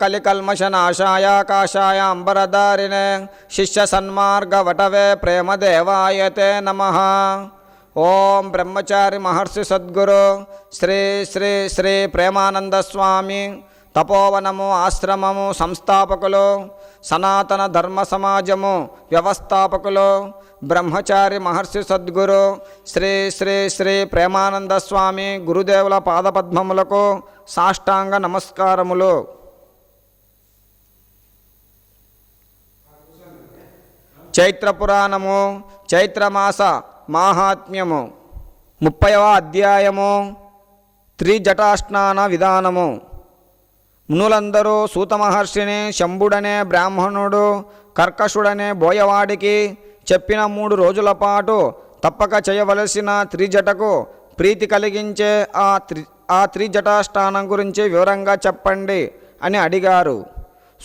కాళికల్మషనాశాయ కాషాయ అంబరధారిణే శిష్య సన్మార్గ వటవే ప్రేమదేవాయతే నమ ఓం బ్రహ్మచారి మహర్షి సద్గురు శ్రీ శ్రీ శ్రీ ప్రేమానంద స్వామి తపోవనము ఆశ్రమము సంస్థాపకులు సనాతన ధర్మ సమాజము వ్యవస్థాపకులు బ్రహ్మచారి మహర్షి సద్గురు శ్రీ శ్రీ శ్రీ ప్రేమానంద స్వామి గురుదేవుల పాదపద్మములకు సాష్టాంగ నమస్కారములు। చైత్రపురాణము చైత్రమాస మాహాత్మ్యము. ముప్పైవ అధ్యాయము త్రిజటాష్నాన విధానము. మునులందరూ సూతమహర్షిని శంభుడనే బ్రాహ్మణుడు కర్కషుడనే బోయవాడికి చెప్పిన మూడు రోజుల పాటు తప్పక చేయవలసిన త్రిజటకు ప్రీతి కలిగించే ఆ త్రి ఆ త్రిజటాష్టానం గురించి వివరంగా చెప్పండి అని అడిగారు.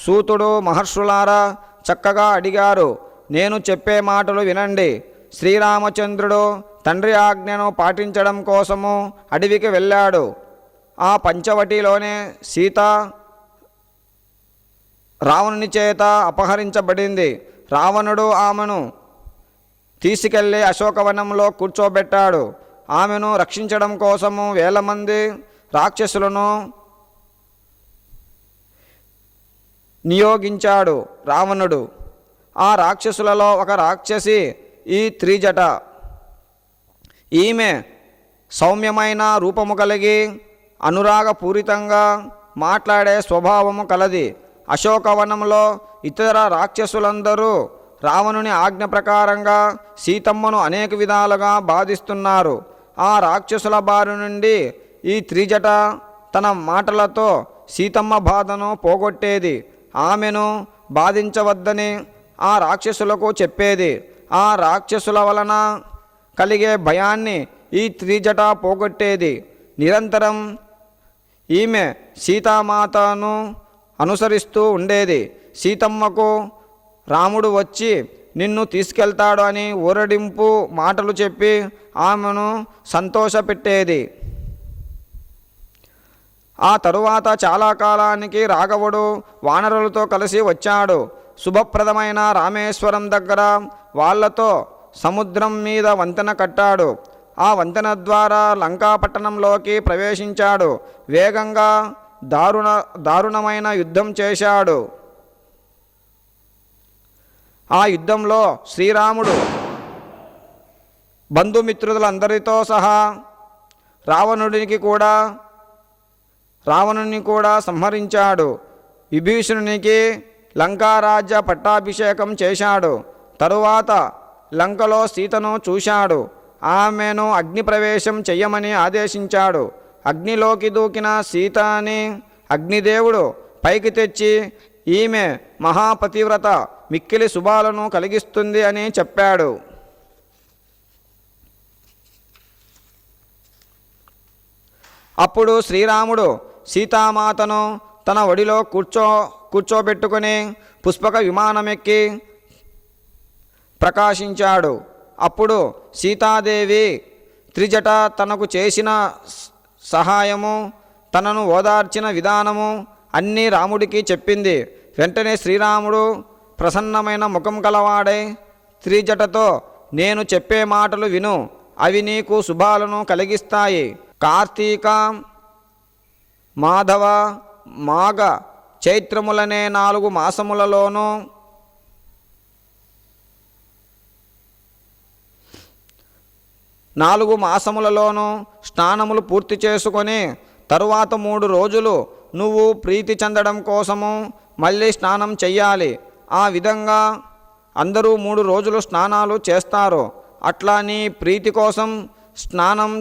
సూతుడు మహర్షులారా చక్కగా అడిగారు. నేను చెప్పే మాటలు వినండి. శ్రీరామచంద్రుడు తండ్రి ఆజ్ఞను పాటించడం కోసము అడవికి వెళ్ళాడు. ఆ పంచవటిలోనే సీత రావణుని చేత అపహరించబడింది. రావణుడు ఆమెను తీసుకెళ్ళి అశోకవనంలో కూర్చోబెట్టాడు. ఆమెను రక్షించడం కోసము వేల మంది రాక్షసులను నియోగించాడు రావణుడు. ఆ రాక్షసులలో ఒక రాక్షసి ఈ త్రిజట. ఈమె సౌమ్యమైన రూపము కలిగి అనురాగపూరితంగా మాట్లాడే స్వభావము కలది. అశోకవనంలో ఇతర రాక్షసులందరూ రావణుని ఆజ్ఞ ప్రకారంగా సీతమ్మను అనేక విధాలుగా బాధిస్తున్నారు. ఆ రాక్షసుల బారి నుండి ఈ త్రిజట తన మాటలతో సీతమ్మ బాధను పోగొట్టేది. ఆమెను బాధించవద్దని ఆ రాక్షసులకు చెప్పేది. ఆ రాక్షసుల వలన కలిగే భయాన్ని ఈ త్రిజట పోగొట్టేది. నిరంతరం ఈమె సీతామాతను అనుసరిస్తూ ఉండేది. సీతమ్మకు రాముడు వచ్చి నిన్ను తీసుకెళ్తాడు అని ఊరడింపు మాటలు చెప్పి ఆమెను సంతోషపెట్టేది. ఆ తరువాత చాలా కాలానికి రాఘవుడు వానరులతో కలిసి వచ్చాడు. శుభప్రదమైన రామేశ్వరం దగ్గర వాళ్ళతో సముద్రం మీద వంతెన కట్టాడు. ఆ వంతెన ద్వారా లంకాపట్టణంలోకి ప్రవేశించాడు. వేగంగా దారుణ దారుణమైన యుద్ధం చేశాడు. ఆ యుద్ధంలో శ్రీరాముడు బంధుమిత్రులందరితో సహా రావణుడికి కూడా రావణుని కూడా సంహరించాడు. విభీషణునికి లంకారాజ్య పట్టాభిషేకం చేశాడు. తరువాత లంకలో సీతను చూశాడు. ఆమెను అగ్నిప్రవేశం చెయ్యమని ఆదేశించాడు. అగ్నిలోకి దూకిన సీతని అగ్నిదేవుడు పైకి తెచ్చి ఈమె మహాపతివ్రత మిక్కిలి శుభాలను కలిగిస్తుంది అని చెప్పాడు. అప్పుడు శ్రీరాముడు సీతామాతను తన ఒడిలో కూర్చో కూర్చోబెట్టుకుని పుష్పక విమానమెక్కి ప్రకాశించాడు. అప్పుడు సీతాదేవి త్రిజట తనకు చేసిన సహాయము తనను ఓదార్చిన విధానము అన్నీ రాముడికి చెప్పింది. వెంటనే శ్రీరాముడు ప్రసన్నమైన ముఖం కలవాడే త్రిజటతో నేను చెప్పే మాటలు విను అవి నీకు శుభాలను కలిగిస్తాయి. కార్తీక మాధవ మాఘ చైత్రములనే నాలుగు మాసములలోనూ నాలుగు మాసములలోనూ స్నానములు పూర్తి చేసుకొని తరువాత మూడు రోజులు నువ్వు ప్రీతి చెందడం కోసము మళ్ళీ స్నానం చెయ్యాలి. ఆ విధంగా అందరూ మూడు రోజులు స్నానాలు చేస్తారు. అట్లా నీ ప్రీతి కోసం స్నానం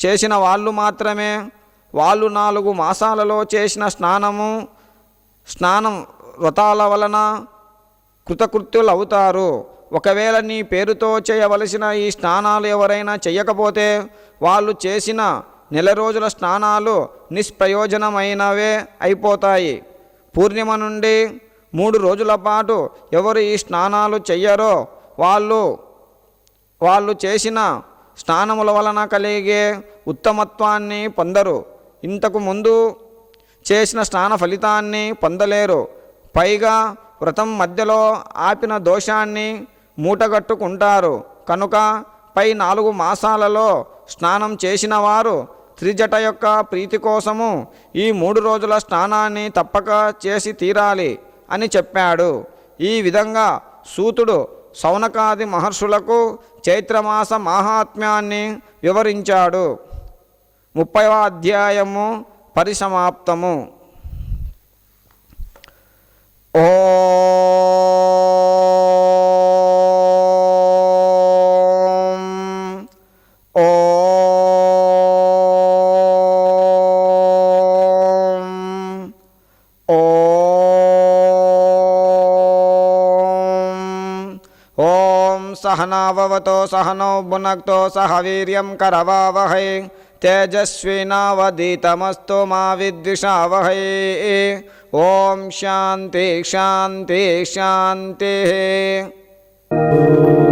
చేసిన వాళ్ళు మాత్రమే వాళ్ళు నాలుగు మాసాలలో చేసిన స్నానము స్నానం వ్రతాల వలన కృతకృత్యులు అవుతారు. ఒకవేళ నీ పేరుతో చేయవలసిన ఈ స్నానాలు ఎవరైనా చేయకపోతే వాళ్ళు చేసిన నెల రోజుల స్నానాలు నిష్ప్రయోజనమైనవే అయిపోతాయి. పూర్ణిమ నుండి మూడు రోజుల పాటు ఎవరు ఈ స్నానాలు చెయ్యరో వాళ్ళు వాళ్ళు చేసిన స్నానముల వలన కలిగే ఉత్తమత్వాన్ని పొందరు. ఇంతకు ముందు చేసిన స్నాన ఫలితాన్ని పొందలేరు. పైగా వ్రతం మధ్యలో ఆపిన దోషాన్ని మూటగట్టుకుంటారు. కనుక పై నాలుగు మాసాలలో స్నానం చేసిన వారు త్రిజట యొక్క ప్రీతి కోసము ఈ మూడు రోజుల స్నానాన్ని తప్పక చేసి తీరాలి అని చెప్పాడు. ఈ విధంగా సూతుడు సౌనకాది మహర్షులకు చైత్రమాస మాహాత్మ్యాన్ని వివరించాడు. ముప్పైవ అధ్యాయము పరిసమాప్తము. ఓం ఓం ఓం ఓం సహనావవతో సహనౌ భునక్తో तेजस्विनावधितमस्तु मा विद्विषावहै। ॐ शान्ति शान्ति शान्तिः।